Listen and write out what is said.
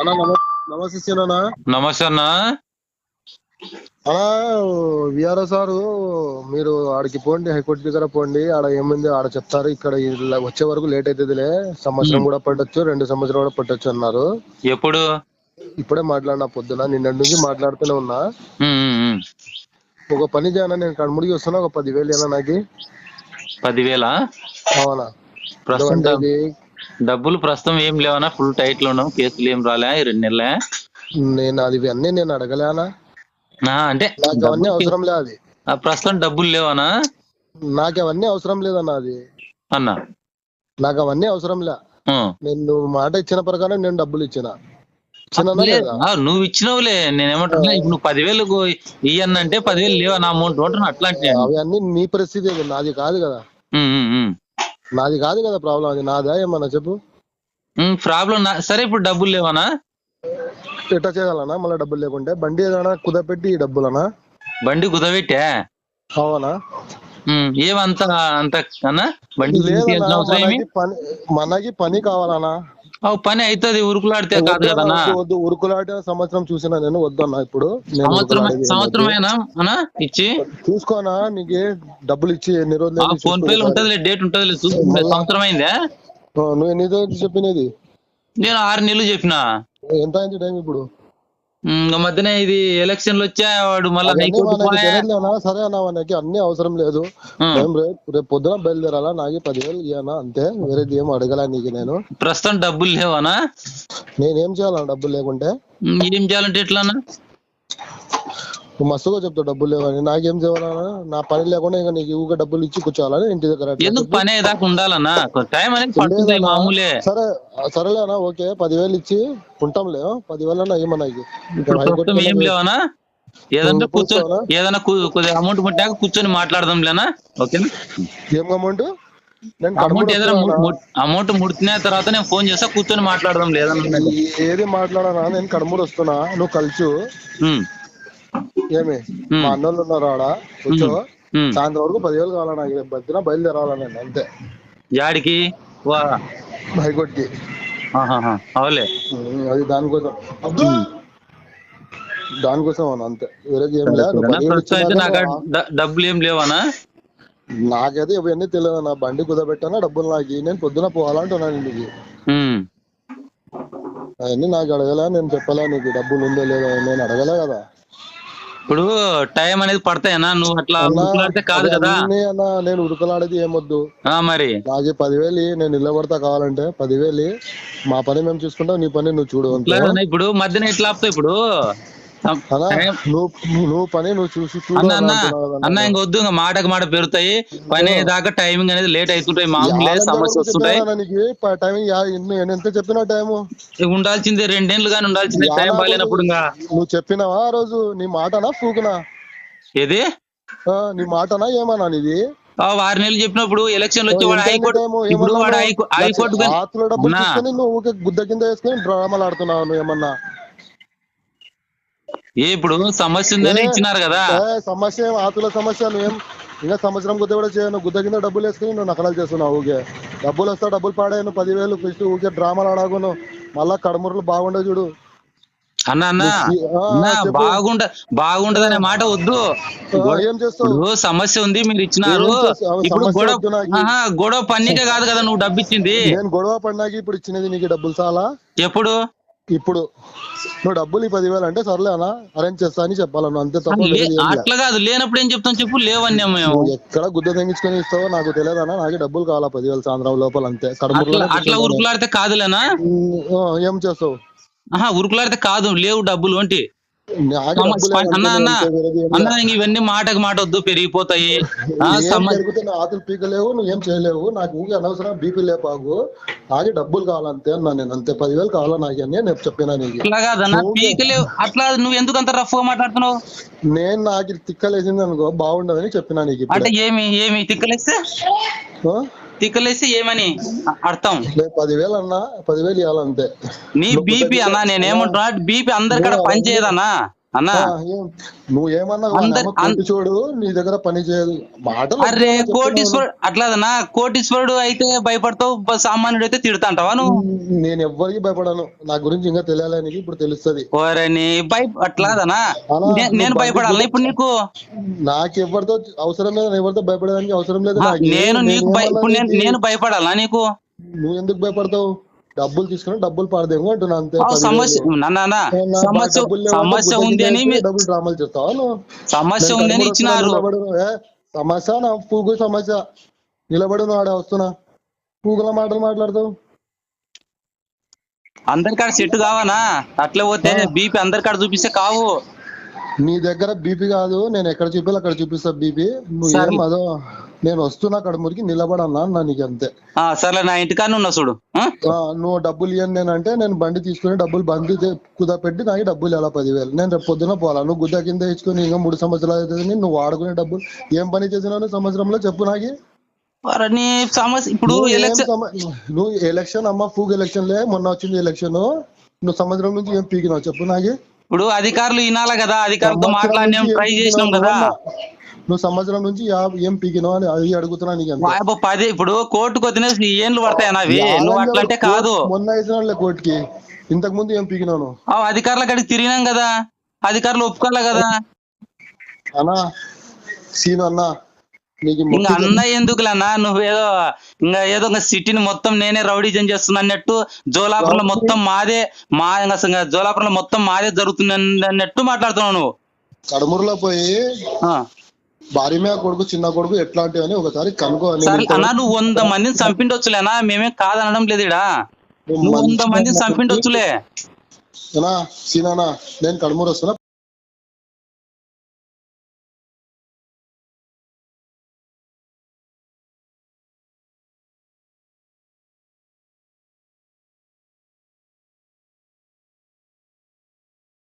అన్నా నమస్తే అన్న. విఆర్ఓ సారు మీరు ఆడికి పోండి హైకోర్టు దగ్గర పోండి ఆడ ఏముంది ఆడ చెప్తారు. ఇక్కడ ఇలా వచ్చే వరకు లేట్ అవుతుందిలే సంవత్సరం కూడా పట్టొచ్చు రెండు సంవత్సరాలు కూడా పట్టొచ్చు అన్నారు. ఎప్పుడు? ఇప్పుడే మాట్లాడినా పొద్దున నిన్నటి నుంచి మాట్లాడుతూనే ఉన్నా. ఒక పని చేయనా నేను కడుముడికి వస్తున్నా ఒక పదివేలు ఏనా నాకు? పదివేల? అవునా. ప్రస్తుతం డబ్బులు ప్రస్తుతం ఏం లేవనా ఫుల్ టైట్లో ఉన్నాం కేసులు ఏం రాలే ఈ రెండు నెలలే. నేను అది ఇవన్నీ నేను అడగలేనా అంటే నాకు అవన్నీ అవసరం లేదు అది. ప్రస్తుతం డబ్బులు లేవనా? నాకు అవన్నీ అవసరం లేదన్నా అది. అన్న? నాకు అవన్నీ అవసరం లే. నేను నువ్వు మాట ఇచ్చిన ప్రకారం నేను డబ్బులు ఇచ్చిన. లే- నువ్వు ఇచ్చినవులే. నేను ఏమంటున్నా ఇప్పుడు నువ్వు పదివేలు ఇయ్యన్నంటే పదివేలు లేవా నా అమౌంట్ అంటున్నా అట్లాంటి అవి అన్ని నీ పరిస్థితి అది, నాది కాదు కదా. నాది కాదు కదా ప్రాబ్లం అది నాదా ఏమన్నా చెప్పు. ప్రాబ్లం సరే ఇప్పుడు డబ్బులు లేవనా? ఎట్లా చేయగలనా మళ్ళీ డబ్బులు లేకుంటే. బండి ఏదైనా కుదపెట్టి ఈ డబ్బులనా? బండి కుదబెట్టా అవునా? ఏమంత అంత అన్న? బండి మనకి పని మనకి పని కావాలనా పని అవుతుంది ఉరుకులాడితే కాదు కదనా వద్దు, సంవత్సరం చూసిన నేను వద్దన్నా ఇప్పుడు. సంవత్సరం సంవత్సరమేనా ఇచ్చి. చూసుకోనా నీకు డబ్బులు ఇచ్చి ఎన్ని రోజులు ఫోన్ ఒకసారి. ఉంటదిలే డేట్ మళ్ళా- సంవత్సరం అయిందా? నువ్వు ఎన్ని రోజులు చెప్పినది? నేను ఆరు నెలలు చెప్పిన. ఎంత అయింది టైం ఇప్పుడు? మధ్యన ఇది ఎలక్షన్లు వచ్చా వాడు మళ్ళా? సరే అన్న మనకి అన్ని అవసరం లేదు. రేపు పొద్దున బయలుదేరాలా? నాకు పదివేలు ఇయ్యనా? అంతే వేరేది ఏం అడగలా నీకు నేను. ప్రస్తుతం డబ్బులు లేవనా? నేనేం చేయాలన్నా డబ్బులు లేకుంటే? ఏం చేయాలంటే ఎట్లానా నువ్వు మస్తుగా చెప్తావు డబ్బులు లేవని. నాకేం చేయాలన్నా నా పని లేకుండా ఇంకా నీకు ఊగా డబ్బులు ఇచ్చి కూర్చోవాలని ఇంటి దగ్గర ఎందుకు. పని అయ్యేదాకా ఉండాలన్నా? టైం అనేది. మామూలే. సరే సరేలేనా ఓకే. పదివేలు ఇచ్చి ఉంటాంలే. పదివేలు అన్నా ఏమన్నా ఏం లేవనా? నువ్వు కూర్చో కు- కొద్దిగా అమౌంట్ ముట్టాక కూర్చొని మాట్లాడదాం లేనా ఓకేనా? ఏం అమౌంట్ నేను అమౌంట్ ఏదైనా? అమౌంట్ ముడిచిన తర్వాత నేను ఫోన్ చేస్తా కూర్చొని మాట్లాడదాం లేదన్నా ఏది మాట్లాడానా? నేను కడుమూరు వస్తున్నా. నువ్వు కలిసి ఏమి. మా అన్నోళ్ళు ఉన్నారు ఆడ. కూర్చో. సాయంత్రం వరకు పదివేలు కావాలా నాకు? రేపు బయలుదేరాలా నేను అంతే. యాడికి? హైకోర్టుకి అవులే అది దానికోసం! దానికోసం అన్న అంతే. వేరేది ఏం లేదు. డబ్బులు ఏం లేవనా? నాకైతే ఇవన్నీ తెలియదు నా బండి కుదబెట్టానా డబ్బులు నాకు. నేను పొద్దున పోవాలంటున్నాను ఇంటికి. అవన్నీ నాకు అడగలే? నేను చెప్పలే నీకు? డబ్బులు ఉందో లేదో నేను అడగలే కదా. ఇప్పుడు టైం అనేది పడతాయనా? నువ్వు అట్లా ఉరుకులాడితే కాదు కదా. అన్న నేను ఉడకలాడేది ఏమొద్దు. ఆ మరి. నాకు పదివేలు ఇయ్యి, నేను నిలబడతా కావాలంటే పదివేలు ఇయ్యి. మా పని మేము చూసుకుంటాం నీ పని నువ్వు చూడు అంతే. ఇట్లా ఇప్పుడు మధ్యన ఎట్లా ఆపుతావు ఇప్పుడు? నువ్వు పని నువ్వు చూసి అన్న ఇంక వద్దు ఇంకా మాటకు మాట పెరుగుతాయి. పని దాకా టైమింగ్ అనేది లేట్ అవుతుంటాయి మామూలు సమస్య వస్తుంటాయి. టైమింగ్ ఎంత చెప్పిన ఇక ఉండాల్సిందే రెండేళ్ళు కానీ ఉండాల్సిందే టైం బాగాలేనప్పుడు నువ్వు చెప్పినావా ఆ రోజు? నీ మాటనా ఫూకునా? ఏది? ఆ, నీ మాటనా ఏమన్నా నీది? ఆ ఆరు నెలలు చెప్పినప్పుడు ఎలక్షన్లు వచ్చి వాడు హైకోర్టు? ఇప్పుడు వాడు హైకోర్టు గుద్ద కింద వేసుకొని డ్రామాలు ఆడుతున్నావు ఏమన్నా? ఇప్పుడు సమస్య ఉందని ఏ, ఇచ్చినారు కదా. ఏ, సమస్య ఏం ఆతుల సమస్య నువ్వేం ఇంకా సంవత్సరం గుద్ద కూడా చేయను. గుద్ద కింద డబ్బులు వేసుకుని నువ్వు నకలాలు చేస్తున్నావు ఊకే. డబ్బులు వస్తా డబ్బులు పాడాను. పదివేలు ఫస్ట్ ఊకే డ్రామాలు ఆడాకును. మళ్ళా కడమురలు బాగుండే చూడు. అన్న అన్న. బాగుండ బాగుండదనే మాట వద్దు. ఏం ఇప్పుడు సమస్య ఉంది మీరు ఇచ్చినారు. ఏం ఇప్పుడు గొడవ గొడవ పన్నికే కాదు కదా నువ్వు డబ్బు ఇచ్చింది నేను గొడవ పడినాకి ఇప్పుడు ఇచ్చినది నీకు డబ్బులు చాలా. ఎప్పుడు? ఇప్పుడు నువ్వు డబ్బులు పదివేలు అంటే సర్లే అన్న అరేంజ్ చేస్తా అని చెప్పాలి నువ్వు అంతే తప్ప. అట్లా కాదు లేనప్పుడు ఏం చెప్తాం చెప్పు లేవన్నాం మేము. ఎక్కడ గుద్ద తెంగించుకొని ఇస్తావో నాకు తెలియదన్నా నాకు డబ్బులు కావాలా పదివేలు సాయంత్రం లోపల అంతే. అట్లా ఉరుకులాడితే కాదులేనా? ఏం చేస్తావు? ఆహా ఉరుకులాడితే కాదు లేవు డబ్బులు డబ్బులు అన్న అన్న. అన్న ఇవన్నీ మాటకు మాట వద్దు పెరిగిపోతాయి ఆ, ఏం సమ- జరుగుతున్న ఆతులు పీకలేవు నువ్వు ఏం చేయలేవు. నాకు ఊరికి అనవసరం బీపీ లేపాకు. నాకు డబ్బులు కావాలంతే అన్నా నేను అంతే. పదివేలు కావాలా నాకు అని నేను చెప్పినా నీకు. అట్లా కాదన్న పీకలేవు. అట్లా నువ్వు ఎందుకు అంత రఫ్గా మాట్లాడుతున్నావు? నేను నాకు తిక్కలేసింది అనుకో బాగుండదని చెప్పినా నీకు అంటే ఏమి ఏమి తిక్కలేస్తే? తిక్కలేస్తే ఏమని అర్థం? పదివేలు అన్నా పదివేలు ఇవ్వాలంతే నీ బీపీ అన్నా నేనేమంటున్నా బీపీ అందరికడ పని చేయదన్నా అన్నా నువ్వు ఏమన్నా చూడు నీ దగ్గర పని చేయదు. అరే. కోటీశ్వరుడు అట్లాదన్నా కోటీశ్వరుడు అయితే భయపడతావు సామాన్యుడు అయితే తిడతాంటావా నువ్వు? నేను ఎవ్వరికి భయపడను. నా గురించి ఇంకా తెలియాలి నీకు ఇప్పుడు తెలుస్తది. ఓరని భయ అట్లాదనా నేను భయపడాలా ఇప్పుడు నీకు? నాకు ఎవరితో అవసరం లేదు ఎవరితో భయపడడానికి అవసరం లేదు నీకు. ఇప్పుడు నేను నీకు- నేను భయపడాలా నీకు? నువ్వు ఎందుకు భయపడతావు? డబ్బులు తీసుకుని డబ్బులు పాడదేమో అంటున్నా అంతే. సమస్య ఉంది అని డబ్బులు డ్రామాలు చేస్తావా సమస్య ఉంది అని ఇచ్చినారు. సమస్య నా పూగు సమస్య. నిలబడు ఆడ వస్తున్నా. పూగుల మాటలు మాట్లాడతావు. అందరికాడ సెట్ కావానా? అట్లే పోతే బీపీ అందరికాడ చూపిస్తే కావు. నీ దగ్గర బీపీ కాదు. నేను ఎక్కడ చూపించాలి అక్కడ చూపిస్తా బీపీ. నువ్వు. ఏం అదో నేను వస్తున్నా అక్కడ మురికి నిలబడన్నా అన్నా నీకు అంతే. ఆ సర్లే నా ఇంటికాడ ఉన్నా చూడు నువ్వు డబ్బులు ఇవ్వను నేను అంటే నేను బండి తీసుకుని డబ్బులు బండి తే- కుదపెట్టి నాకు డబ్బులు ఎలా పదివేలు. నేను రేపు పొద్దున పోవాలా? నువ్వు గుద్ద కింద ఇచ్చుకొని ఇంకా మూడు సంవత్సరాలు అవుతుంది నువ్వు వాడుకునే డబ్బులు ఏం పని చేసినావు సంవత్సరంలో చెప్పు నాకు. ఇప్పుడు నువ్వు ఎలక్షన్ అమ్మ ఫూగ్ ఎలక్షన్ లే మొన్న వచ్చింది ఎలక్షన్. నువ్వు సంవత్సరం నుంచి ఏం పీకినావు చెప్పు నాకు. ఇప్పుడు అధికారులు వినాలా కదా? అధికారులతో మాట్లాడినాం ఏం ట్రై చేసినాం కదా? నువ్వు? సంవత్సరం నుంచి ఏం పీకినావు అని అది అడుగుతున్నా నీకు పది ఇప్పుడు కోర్టుకు వదిన ఏండ్లు పడతాయి అవి. నువ్వు కాదు. మొన్న వేసినాడులే కోర్టుకి. ఇంతకు ముందు ఏం పీకినాను? అధికారుల కాడికి తిరిగినాం కదా. అధికారులు ఒప్పుకోవాలి కదా. అన్నా సీన్ అన్నా ఇంకా అన్న ఎందుకులన్నా నువ్వేదో ఇంకా ఏదో ఇంకా సిటీని మొత్తం నేనే రౌడీజం చేస్తున్నా అన్నట్టు జోలాపురంలో మొత్తం మాదే మా ఇంకా జోలాపురంలో మొత్తం మాదే జరుగుతుంది అన్నట్టు మాట్లాడుతున్నావు నువ్వు. కడమూరులో పోయి. భార్య మీద కొడుకు చిన్న కొడుకు ఎట్లాంటివి అని ఒకసారి సరే అన్నా నువ్వు వంద మందిని చంపిండొచ్చులేనా మేమేం కాదనడం లేదు ఇడా నువ్వు వంద మందిని చంపిండొచ్చులే. సీనా నేను కడమూరు వస్తున్నా.